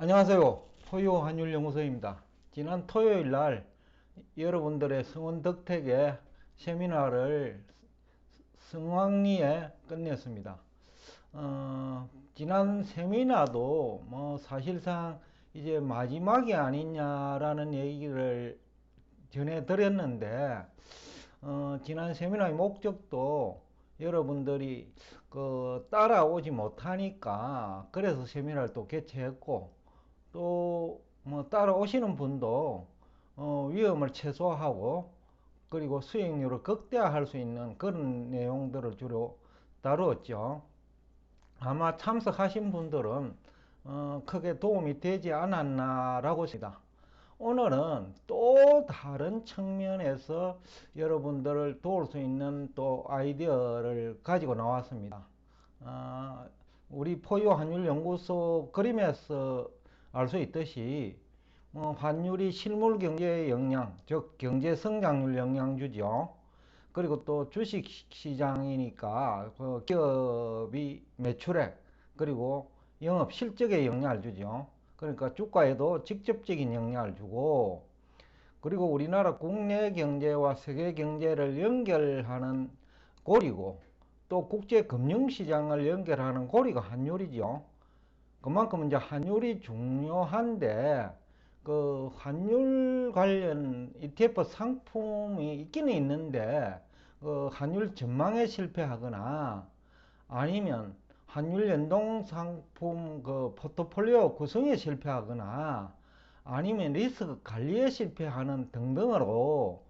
안녕하세요. 포유 한율연구소입니다. 지난 토요일 날 여러분들의 성원 덕택의 세미나를 성황리에 끝냈습니다. 어, 지난 세미나도 뭐 사실상 이제 마지막이 아니냐라는 얘기를 전해드렸는데 어, 지난 세미나의 목적도 여러분들이 그 따라오지 못하니까 그래서 세미나를 또 개최했고 또 뭐 따라오시는 분도 어, 위험을 최소화하고 그리고 수익률을 극대화할 수 있는 그런 내용들을 주로 다루었죠. 아마 참석하신 분들은 어, 크게 도움이 되지 않았나라고 싶니다. 오늘은 또 다른 측면에서 여러분들을 도울 수 있는 또 아이디어를 가지고 나왔습니다. 아, 우리 포유 환율 연구소 그림에서 알 수 있듯이 뭐 환율이 실물 경제의 영향, 즉 경제 성장률 영향주죠. 그리고 또 주식 시장이니까 그 기업이 매출액 그리고 영업 실적에 영향을 주죠. 그러니까 주가에도 직접적인 영향을 주고 그리고 우리나라 국내 경제와 세계 경제를 연결하는 고리고 또 국제 금융 시장을 연결하는 고리가 환율이죠. 그만큼 이제 환율이 중요한데 그 환율 관련 ETF 상품이 있기는 있는데 그 환율 전망에 실패하거나 아니면 환율 연동 상품 그 포트폴리오 구성에 실패하거나 아니면 리스크 관리에 실패하는 등등으로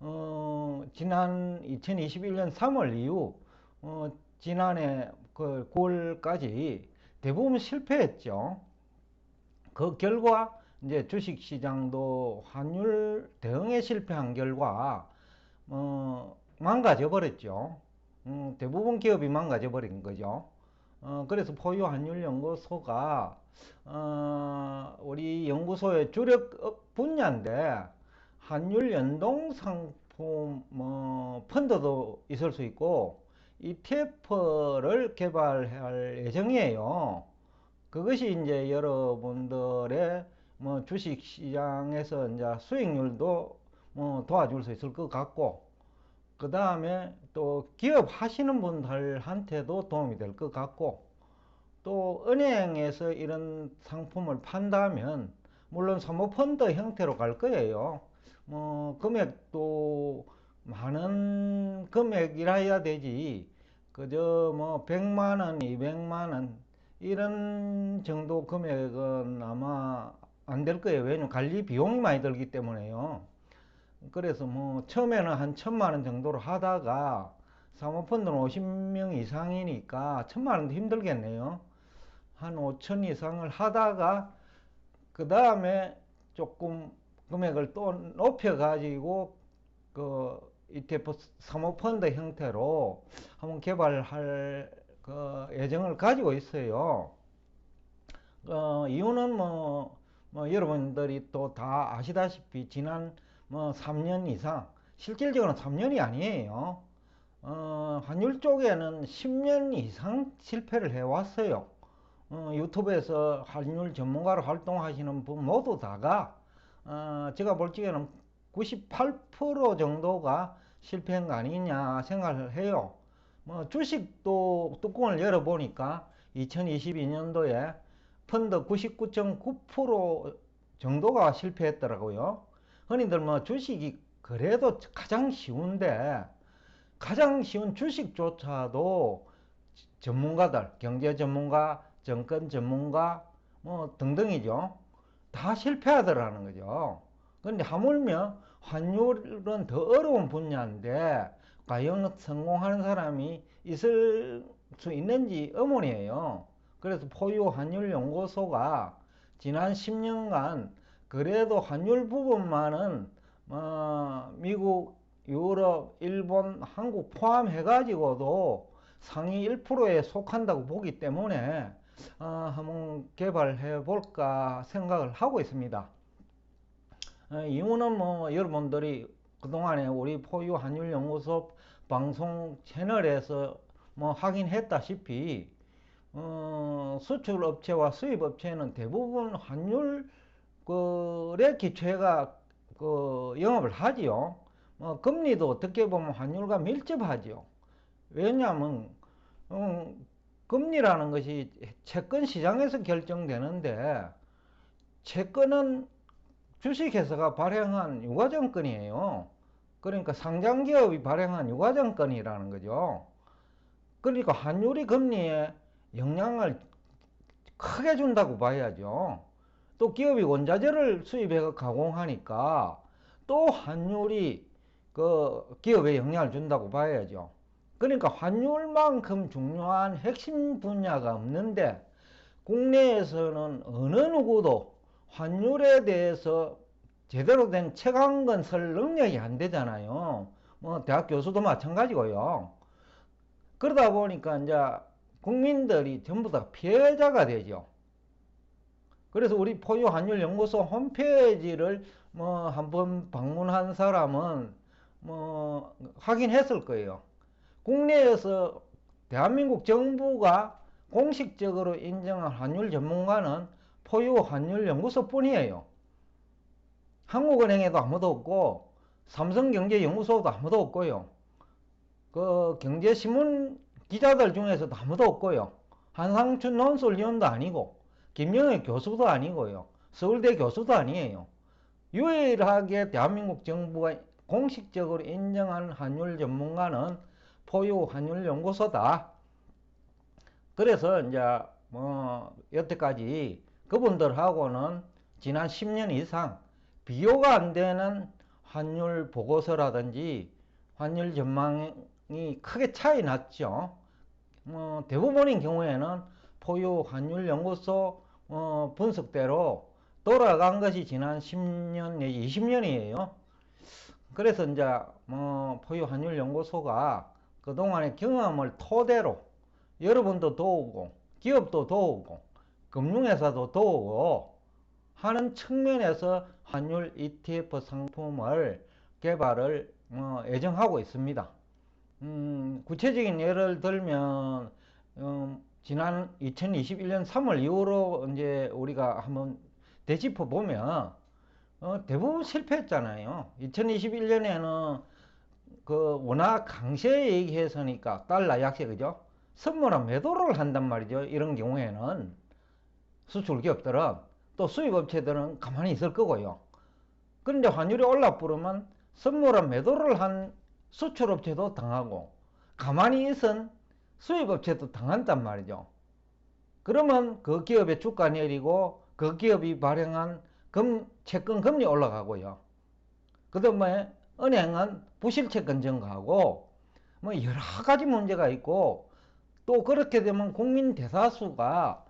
어, 지난 2021년 3월 이후 어, 지난해 그 9월까지 대부분 실패했죠. 그 결과 이제 주식 시장도 환율 대응에 실패한 결과 어, 망가져 버렸죠. 음, 대부분 기업이 망가져 버린 거죠. 어, 그래서 포유 환율 연구소가 어, 우리 연구소의 주력 분야인데 환율 연동 상품 뭐 펀드도 있을 수 있고 ETF를 개발할 예정이에요. 그것이 이제 여러분들의 뭐 주식 시장에서 이제 수익률도 뭐 도와줄 수 있을 것 같고 그 다음에 또 기업 하시는 분들한테도 도움이 될 것 같고 또 은행에서 이런 상품을 판다면 물론 사모펀드 형태로 갈 거예요. 뭐 금액도 많은 금액이라 해야 되지. 그저 뭐 100만 원, 200만 원 이런 정도 금액은 아마 안 될 거예요. 왜냐면 관리 비용이 많이 들기 때문에요. 그래서 뭐 처음에는 한 천만 원 정도로 하다가 사모펀드는 50명 이상이니까 천만 원도 힘들겠네요. 한 5천 이상을 하다가 그 다음에 조금 금액을 또 높여 가지고 그 ETF 사모펀드 형태로 한번 개발할 그 예정을 가지고 있어요. 어, 이유는 뭐, 뭐 여러분들이 또 다 아시다시피 지난 뭐 3년 이상 실질적으로는 3년이 아니에요. 어, 환율 쪽에는 10년 이상 실패를 해왔어요. 어, 유튜브에서 환율 전문가로 활동하시는 분 모두 다가 어, 제가 볼 적에는 98% 정도가 실패한 거 아니냐 생각을 해요. 뭐 주식도 뚜껑을 열어보니까 2022년도에 펀드 99.9% 정도가 실패했더라고요. 흔히들 뭐 주식이 그래도 가장 쉬운데 가장 쉬운 주식조차도 전문가들, 경제 전문가, 정권 전문가 뭐 등등이죠. 다 실패하더라는 거죠. 그런데 하물며 환율은 더 어려운 분야인데 과연 성공하는 사람이 있을 수 있는지 의문이에요. 그래서 포유 환율 연구소가 지난 10년간 그래도 환율 부분만은 어, 미국, 유럽, 일본, 한국 포함해 가지고도 상위 1%에 속한다고 보기 때문에 어, 한번 개발해 볼까 생각을 하고 있습니다. 어, 이유는 뭐 여러분들이 그동안에 우리 포유 환율 연구소 방송 채널에서 뭐 확인했다시피 어, 수출 업체와 수입 업체는 대부분 환율 그에 기초해가 그 영업을 하지요. 뭐 금리도 어떻게 보면 환율과 밀접하지요. 왜냐하면 음, 금리라는 것이 채권 시장에서 결정되는데 채권은 주식회사가 발행한 유가증권이에요. 그러니까 상장기업이 발행한 유가증권이라는 거죠. 그러니까 환율이 금리에 영향을 크게 준다고 봐야죠. 또 기업이 원자재를 수입해 가공하니까 또 환율이 그 기업에 영향을 준다고 봐야죠. 그러니까 환율만큼 중요한 핵심 분야가 없는데 국내에서는 어느 누구도 환율에 대해서 제대로 된쓸 능력이 안 되잖아요. 뭐 대학 교수도 마찬가지고요. 그러다 보니까 이제 국민들이 전부 다 피해자가 되죠. 그래서 우리 포유 환율 연구소 홈페이지를 뭐 한번 방문한 사람은 뭐 확인했을 거예요. 국내에서 대한민국 정부가 공식적으로 인정한 환율 전문가는 포유 환율 연구소 뿐이에요. 한국은행에도 아무도 없고 삼성경제연구소도 아무도 없고요. 그 경제신문 기자들 중에서도 아무도 없고요. 한상춘 논술위원도 아니고 김영애 교수도 아니고요. 서울대 교수도 아니에요. 유일하게 대한민국 정부가 공식적으로 인정한 환율 전문가는 포유 환율 연구소다. 그래서 이제 뭐 여태까지 그분들하고는 지난 10년 이상 비교가 안 되는 환율 보고서라든지 환율 전망이 크게 차이 났죠. 뭐 대부분인 경우에는 포유 환율 연구소 어 분석대로 돌아간 것이 지난 10년 내지 20년이에요. 그래서 이제 뭐 포유 환율 연구소가 그동안의 경험을 토대로 여러분도 도우고 기업도 도우고 금융회사도 도우고 하는 측면에서 환율 ETF 상품을 개발을 어, 예정하고 있습니다. 음, 구체적인 예를 들면 음, 지난 2021년 3월 이후로 이제 우리가 한번 되짚어 보면 어, 대부분 실패했잖아요. 2021년에는 그 워낙 강세 얘기해서니까 달러 약세 그죠? 선물한 매도를 한단 말이죠. 이런 경우에는 수출 기업들은 또 수입 업체들은 가만히 있을 거고요. 그런데 환율이 올라 부르면 선물한 매도를 한 수출 업체도 당하고 가만히 있은 수입 업체도 당한단 말이죠. 그러면 그 기업의 주가 내리고 그 기업이 발행한 금, 채권 금리 올라가고요. 그 다음에 은행은 부실 채권 증가하고 뭐 여러 가지 문제가 있고 또 그렇게 되면 국민 대다수가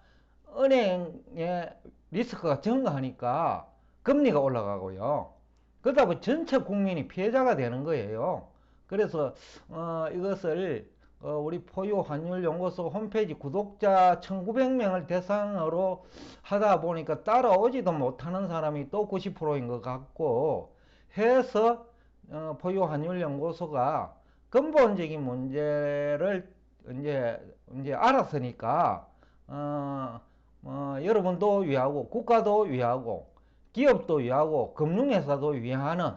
은행의 리스크가 증가하니까 금리가 올라가고요. 그러다 보니 전체 국민이 피해자가 되는 거예요. 그래서 어, 이것을 어, 우리 포유 환율 연구소 홈페이지 구독자 1900명을 대상으로 하다 보니까 따라오지도 못하는 사람이 또 90%인 것 같고 해서 어, 포유 환율 연구소가 근본적인 문제를 이제 이제 알았으니까 어, 어, 여러분도 위하고 국가도 위하고 기업도 위하고 금융회사도 위하는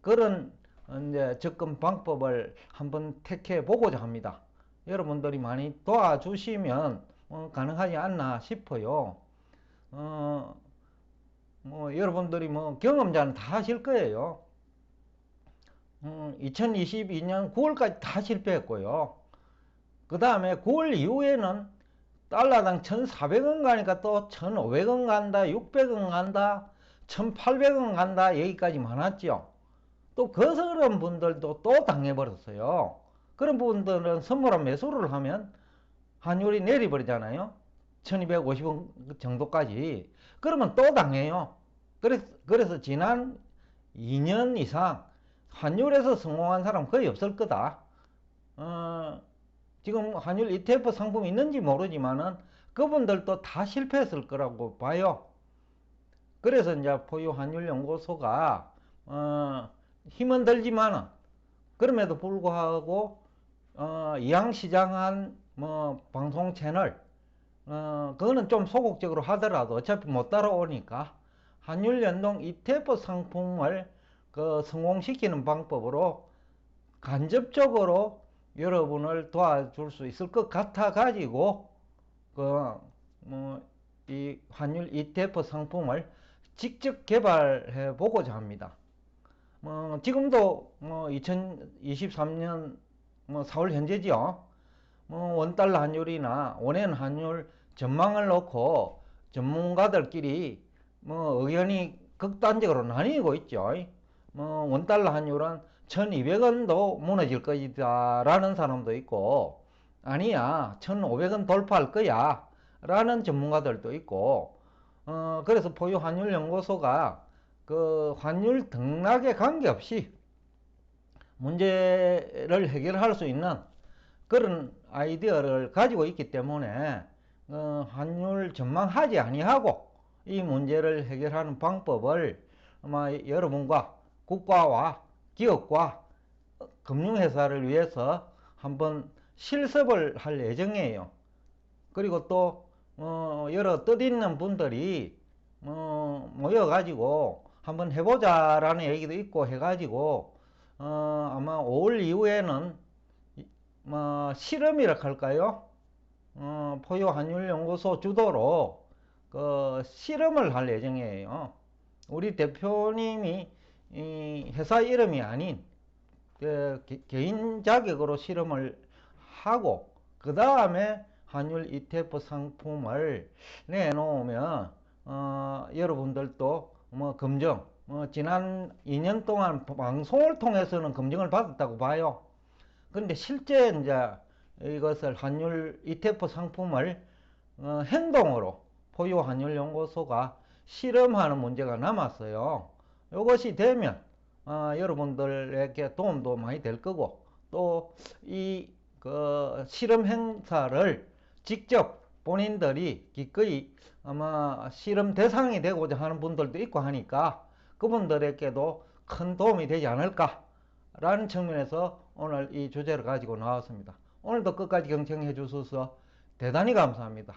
그런 이제 접근 방법을 한번 택해 보고자 합니다. 여러분들이 많이 도와주시면 어, 가능하지 않나 싶어요. 어, 뭐 여러분들이 뭐 경험자는 다 하실 거예요. 음, 2022년 9월까지 다 실패했고요. 그 다음에 9월 이후에는 달러당 1,400원 가니까 또 1,500원 간다, 600원 간다, 1,800원 간다 여기까지 많았죠. 또 거스른 분들도 또 당해버렸어요. 그런 분들은 선물한 매수를 하면 환율이 내리버리잖아요. 1250원 정도까지. 그러면 또 당해요. 그래서, 그래서 지난 2년 이상 환율에서 성공한 사람 거의 없을 거다. 어, 지금 환율 ETF 상품이 있는지 모르지만은 그분들도 다 실패했을 거라고 봐요. 그래서 이제 포유 환율 연구소가 어, 힘은 들지만은 그럼에도 불구하고 어, 이양시장한 뭐 방송 채널 어, 그거는 좀 소극적으로 하더라도 어차피 못 따라오니까 환율 연동 ETF 상품을 그 성공시키는 방법으로 간접적으로 여러분을 도와줄 수 있을 것 같아 가지고 그뭐이 환율 ETF 상품을 직접 개발해 보고자 합니다. 뭐 지금도 뭐 2023년 뭐 4월 현재지요. 뭐 원달러 환율이나 원엔 환율 전망을 놓고 전문가들끼리 뭐 의견이 극단적으로 나뉘고 있죠. 뭐 원달러 환율은 1200원도 무너질 것이다 라는 사람도 있고 아니야 1500원 돌파할 거야 라는 전문가들도 있고 어 그래서 포유 환율 연구소가 그 환율 등락에 관계없이 문제를 해결할 수 있는 그런 아이디어를 가지고 있기 때문에 어 환율 전망하지 아니하고 이 문제를 해결하는 방법을 아마 여러분과 국가와 기업과 금융회사를 위해서 한번 실습을 할 예정이에요. 그리고 또 어, 여러 뜻있는 분들이 어, 모여가지고 한번 해보자 라는 얘기도 있고 해가지고 어, 아마 5월 이후에는 뭐 실험이라 할까요? 어, 포유 환율 연구소 주도로 그 실험을 할 예정이에요. 우리 대표님이 이 회사 이름이 아닌 그 개인 자격으로 실험을 하고 그 다음에 환율 ETF 상품을 내놓으면 어, 여러분들도 뭐 검증 뭐 지난 2년 동안 방송을 통해서는 검증을 받았다고 봐요. 그런데 실제 이제 이것을 환율 ETF 상품을 어, 행동으로 포유 환율 연구소가 실험하는 문제가 남았어요. 이것이 되면 어, 여러분들에게 도움도 많이 될 거고 또 이 그 실험 행사를 직접 본인들이 기꺼이 아마 실험 대상이 되고자 하는 분들도 있고 하니까 그분들에게도 큰 도움이 되지 않을까 라는 측면에서 오늘 이 주제를 가지고 나왔습니다. 오늘도 끝까지 경청해 주셔서 대단히 감사합니다.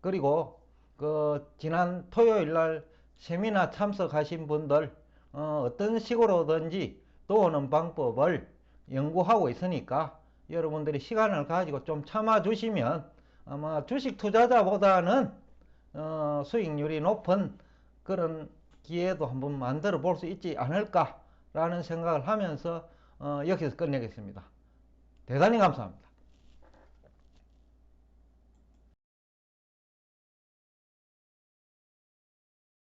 그리고 그 지난 토요일 날 세미나 참석하신 분들 어, 떤 식으로든지 도우는 방법을 연구하고 있으니까 여러분들이 시간을 가지고 좀 참아 주시면 아마 주식 투자자보다는 어, 수익률이 높은 그런 기회도 한번 만들어 볼 수 있지 않을까 라는 생각을 하면서 어, 여기서 끝내겠습니다. 대단히 감사합니다.